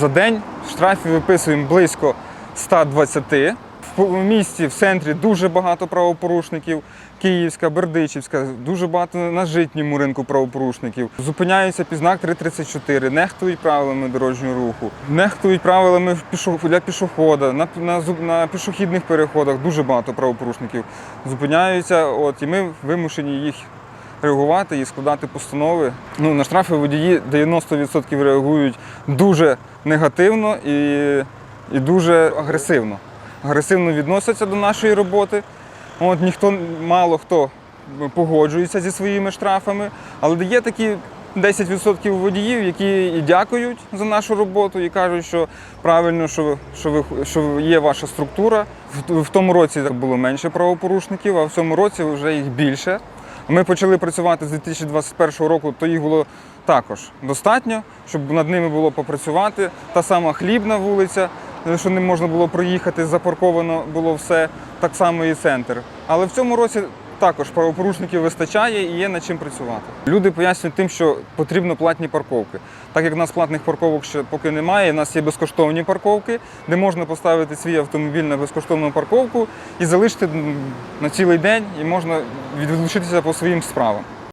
За день штрафів виписуємо близько 120. В місті в центрі дуже багато правопорушників. Київська, Бердичівська, дуже багато на житньому ринку правопорушників. Зупиняються під знак 334, нехтують правилами дорожнього руху, нехтують правилами для пішохода, на, на, на пішохідних переходах дуже багато правопорушників зупиняються. От, і ми вимушені їх реагувати і складати постанови. Ну, на штрафи водії 90% реагують дуже негативно і, і дуже агресивно. Агресивно відносяться до нашої роботи. От, ніхто, мало хто погоджується зі своїми штрафами, але є такі 10% водіїв, які і дякують за нашу роботу і кажуть, що правильно, що, що, ви, що є ваша структура. В, в тому році було менше правопорушників, а в цьому році вже їх більше. Ми почали працювати з 2021 року, то їх було також достатньо, щоб над ними було попрацювати. Та сама хлібна вулиця, що не можна було проїхати, запарковано було все, так само і центр. Але в цьому році також правопорушників вистачає і є над чим працювати. Люди пояснюють тим, що потрібно платні парковки. Так як в нас платних парковок ще поки немає, у нас є безкоштовні парковки, де можна поставити свій автомобіль на безкоштовну парковку і залишити на цілий день, і можна відлучитися по своїм справам.